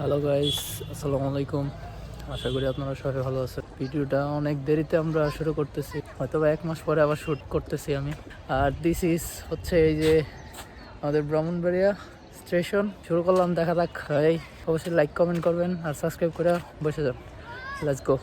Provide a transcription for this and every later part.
Hello guys আসসালামু আলাইকুম আশা করি আপনারা সবাই ভালো আছেন। ভিডিওটা অনেক দেরিতে আমরা শুরু করতেছি। হয়তো এক মাস পরে আবার শ্যুট করতেছি আমি। আর দিস ইজ হচ্ছে এই যে আমাদের ব্রাহ্মণবাড়িয়া স্টেশন। শুরু করলাম, দেখা যাক। এই, অবশ্যই লাইক কমেন্ট করবেন আর সাবস্ক্রাইব করে বসে যান। লেটস গো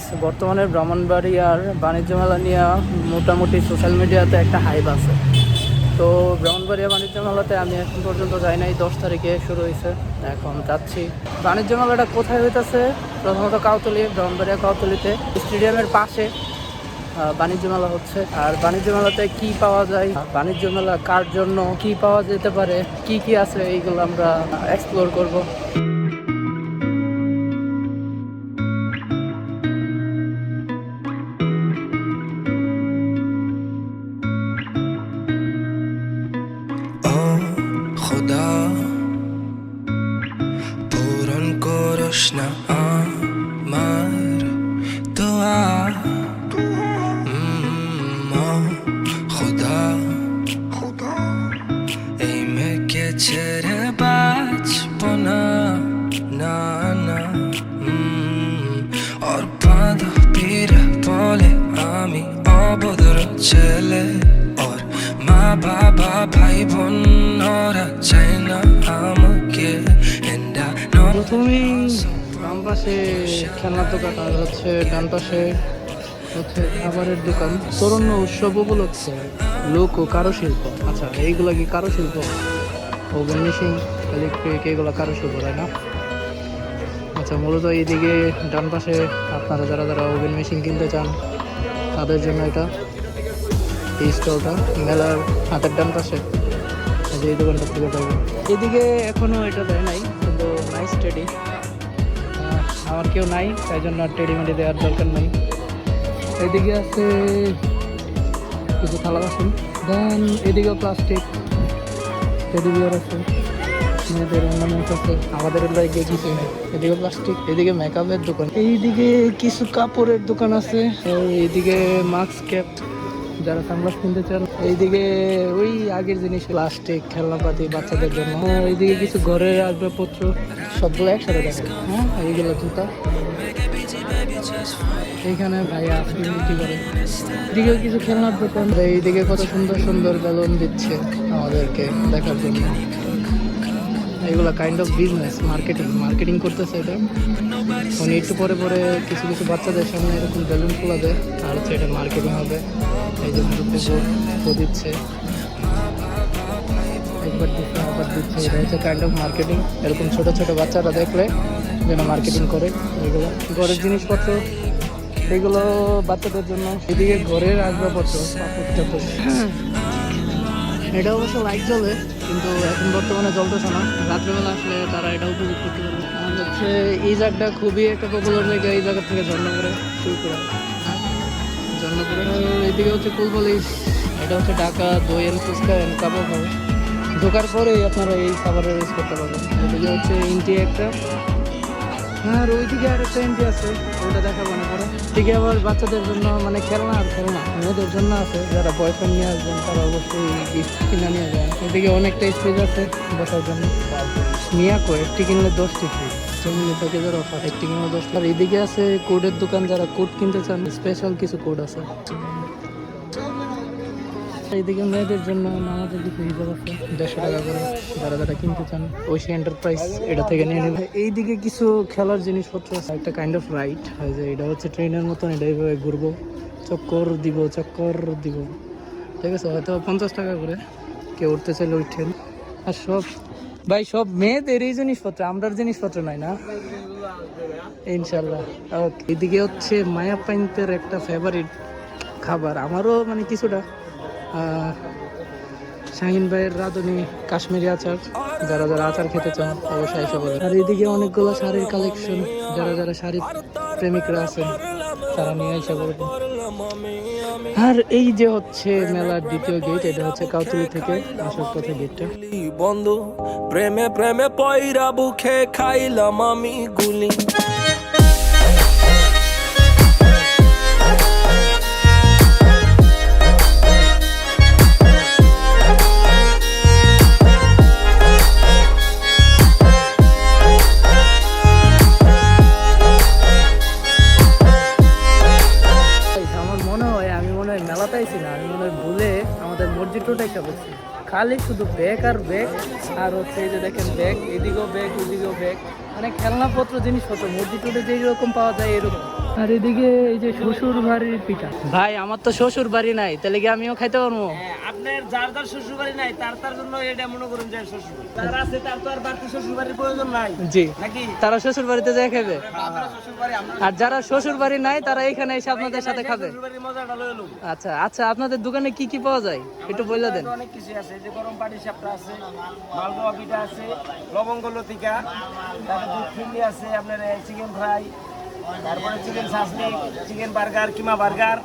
গাইস বর্তমানে ব্রাহ্মণবাড়ি আর বাণিজ্য মেলা নিয়ে মোটামুটি সোশ্যাল মিডিয়াতে একটা হাইপ আছে। তো ব্রাহ্মণবাড়িয়া বাণিজ্য মেলাতে আমি এখন পর্যন্ত যাই নাই, দশ তারিখে শুরু হয়েছে এখন যাচ্ছি। বাণিজ্য মেলাটা কোথায় হইতেছে? প্রথমত কাউতলি, ব্রাহ্মণবাড়িয়া কাউতলিতে। স্টেডিয়ামের পাশে বাণিজ্য মেলা হচ্ছে। আর বাণিজ্য মেলাতে কি পাওয়া যায়? বাণিজ্য মেলা কার জন্য কি পাওয়া যেতে পারে? কি কি আছে? এইগুলো আমরা এক্সপ্লোর করব। আমি অবদর ছেলে ওর মা, বাবা, ভাই, বোন, ওরা চায় না আমাকে। প্রথমেই বাম পাশে খেলনার দোকান আর হচ্ছে ডান পাশে হচ্ছে খাবারের দোকান। তরুণ উৎসব উপলক্ষে লোক ও কারুশিল্প। আচ্ছা এইগুলা কি কারুশিল্প? ওভেন মেশিন ইলেকট্রিক এগুলো কারুশিল্প, তাই না? আচ্ছা মূলত এইদিকে ডান পাশে আপনারা যারা যারা ওভেন মেশিন কিনতে চান তাদের জন্য এটা। এই স্টলটা, মেলার হাতের ডান পাশে। যে এই দোকানটা থেকে পাবেন এদিকে এখনও এটা দেয় নাই, কিন্তু নাইস টেডি আমার কেউ নাই, তাই জন্য আর টেডি মেডি দেওয়ার দরকার নাই। এদিকে আছে কিছু থালা বাসন। দেন এদিকেও প্লাস্টিক টেডি বিয়ার আছে। মেয়েদের অন্যান্য আছে আমাদের লাগে কিছু নেই এদিকে প্লাস্টিক এদিকে মেকআপের দোকান। এইদিকে কিছু কাপড়ের দোকান আছে। এইদিকে মাস্ক ক্যাপ যারা সানগ্লাস কিনতে চান। এইদিকে ওই আগের জিনিস প্লাস্টিক খেলনাপাতি বাচ্চাদের জন্য। এইদিকে কিছু ঘরের আসবাবপত্র, সবগুলো একসাথে দেখেন। হ্যাঁ এইগুলো জুতা। এইখানে ভাইয়া আইসক্রিম বিক্রি করে? এদিকেও কিছু খেলনার দোকান। এইদিকে কত সুন্দর সুন্দর বেলুন দিচ্ছে আমাদেরকে দেখার জন্য। এগুলো kind of business marketing marketing করতেছে এটা। উনি একটু পরে পরে কিছু কিছু বাচ্চাদের সামনে এরকম বেলুন খোলা দেয় আর হচ্ছে এটা মার্কেটিং হবে। এই যে মুরব্বী ও দিচ্ছে। একবার দিচ্ছে আবার দিচ্ছে, এটা হচ্ছে কাইন্ড অফ মার্কেটিং এরকম ছোটো ছোটো বাচ্চারা দেখলে যেন মার্কেটিং করে এগুলো। ঘরের জিনিসপত্র, এগুলো বাচ্চাদের জন্য। এদিকে ঘরের আসবাবপত্র এটা অবশ্য লাইট জ্বলে, কিন্তু এখন বর্তমানে জ্বলতেছে না। রাত্রেবেলা আসলে তারা এটা উপভোগ করতে পারবে। আর হচ্ছে এই জায়গাটা খুবই একটা পপুলার জায়গা, এই জায়গা থেকে ঝর্ণা করে শুরু করে। ঝর্ণা করে এদিকে হচ্ছে কুলপলিশ এটা হচ্ছে ঢাকা দইয়ের ফুচকা অ্যান্ড কাবাব ঢোকার পরেই আপনারা এই খাবারের ইউজ করতে পারবেন। এদিকে হচ্ছে ইন্টি একটা। আর ওইদিকে আর একটা এন্ট্রি আছে? ওটা দেখাবো না পরে। এদিকে আবার বাচ্চাদের জন্য মানে খেলনা আর খেলনা। মেয়েদের জন্য আছে, যারা বয়ফ্রেন্ড নিয়ে আসবেন, তারা অবশ্যই গিফট কিনে নিয়ে যান এদিকে অনেকটা স্পেস আছে বসার জন্য। নিয়াকো একটি কিনলে দশটি ফ্রি সেমিনি প্যাকেজের অফার একটি কিনলে দশটি আর এদিকে আছে কোডের দোকান, যারা কোড কিনতে চান স্পেশাল কিছু কোড আছে। এইদিকে মেয়েদের জন্য আমাদের কিছু হিসাব আছে। দেড়শো টাকা করে যারা যারা কিনতে চান ঐশী এন্টারপ্রাইজ এটা থেকে নিয়ে নেবে। এইদিকে কিছু খেলার জিনিসপত্র আছে। একটা কাইন্ড অফ রাইড হয় যে এটা হচ্ছে ট্রেনের মতন, এটা এইভাবে ঘুরবো। চক্কর দিব চক্কর দিব। ঠিক আছে, হয়তো পঞ্চাশ টাকা করে। কেউ উঠতে চাইলে উঠেন। আর সব, ভাই, সব মেয়েদের এই জিনিসপত্র, আমরার জিনিসপত্র নাই না? ইনশাল্লাহ ওকে। এদিকে হচ্ছে মায়া পাইন্তের একটা ফেভারিট খাবার, আমারও মানে কিছুটা শাহিন ভাইয়ের রাঁধুনি কাশ্মীরি আচার, যারা যারা আচার খেতে চান, অবশ্যই এসে বলেন আর এদিকে অনেকগুলো শাড়ির কালেকশন যারা যারা শাড়ি প্রেমিকরা আছেন, তারা নিয়ে এসে বলবেন। আর এই যে হচ্ছে মেলার দ্বিতীয় গেট এটা হচ্ছে কাউতুলি থেকে আসার পথে গেটটা বন্ধ, প্রেমে প্রেমে পয়রা বুখে খাইলাম আমি গুলি। টোটাইটা বলছি খালি শুধু ব্যাগ আর ব্যাগ আর হচ্ছে এই যে দেখেন ব্যাগ এদিকেও ব্যাগ ওদিকেও ব্যাগ মানে খেলনাপত্র জিনিসপত্র মুরগি টুটে যেই রকম পাওয়া যায় এরকম। আর এদিকে এই যে শ্বশুর বাড়ির পিঠা। ভাই আমার তো শ্বশুর বাড়ি নাই তাহলে কি আমিও খাইতে পারব? আপনার যার যার শ্বশুর বাড়ি নাই তার তার জন্য এটা মনে করুন যে শ্বশুর। যার আছে তার তো আর বাড়তি শ্বশুর বাড়ির প্রয়োজন নাই। জি। নাকি? তারা শ্বশুর বাড়িতে যায় খাবে। আর যারা শ্বশুর বাড়ি নাই তারা এখানে এসে আপনাদের সাথে খাবে। আচ্ছা আচ্ছা আপনাদের দোকানে কি কি পাওয়া যায়? একটু বলে দেন। অনেক কিছু আছে এই যে গরম পাটি সাপটা আছে মালপোয়া পিঠা আছে লবঙ্গ লতিকা তারপরে দুধ আছে আপনার চিকেন ফ্রাই তারপরে চিকেন সাসনি চিকেন বার্গার কিমা বার্গার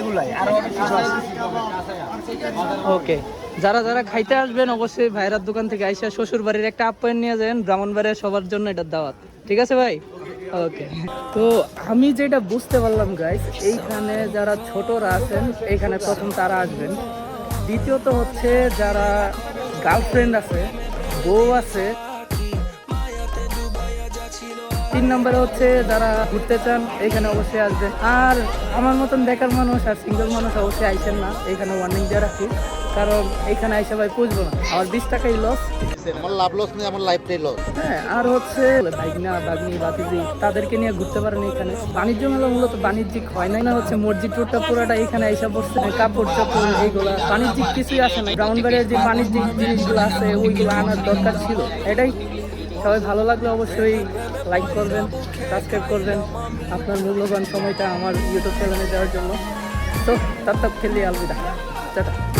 এগুলাই। আরও অনেক কিছু আছে। ওকে যারা যারা খাইতে আসবেন, অবশ্যই ভাইরার দোকান থেকে আইসা শ্বশুর বাড়ির একটা আপ্যায়ন নিয়ে যাবেন ব্রাহ্মণবাড়িয়া সবার জন্য এটা দাওয়াত। ঠিক আছে ভাই? ওকে তো আমি যেটা বুঝতে পারলাম গাইস এইখানে যারা ছোটরা আছেন, এইখানে প্রথম তারা আসবেন। দ্বিতীয়ত হচ্ছে যারা গার্লফ্রেন্ড আছে, বউ আছে তিন নম্বরে হচ্ছে যারা ঘুরতে চান এখানে অবশ্যই আসবেন আর আমার মতন বেকার মানুষ আর সিঙ্গেল মানুষ অবশ্যই আইসেন না এখানে ওয়ার্নিং দিয়ে রাখি। কারণ এখানে আইসা ভাই পুষবো না। আমার বিশ টাকাই লস আমার লাভ লস নেই আমার লাইফটাই লস হ্যাঁ আর হচ্ছে ভাইগনা বাগনি বাতিজি তাদেরকে নিয়ে ঘুরতে পারেন এখানে। বাণিজ্য মেলা মূলত বাণিজ্যিক হয় না না হচ্ছে মসজিদ রোডটা পুরোটা এখানে এসে বসছে কাপড় চাপড় এইগুলা। বাণিজ্যিক কিছুই আসে না। ব্রাউনবাড়ির যে বাণিজ্যিক জিনিসগুলো আছে ওইগুলো আনার দরকার ছিল। এটাই সবাই ভালো লাগলে অবশ্যই লাইক করবেন সাবস্ক্রাইব করবেন। আপনার মূল্যবান সময়টা আমার ইউটিউব চ্যানেলে দেওয়ার জন্য। তো তার খেলি আলবিদা। টাটা।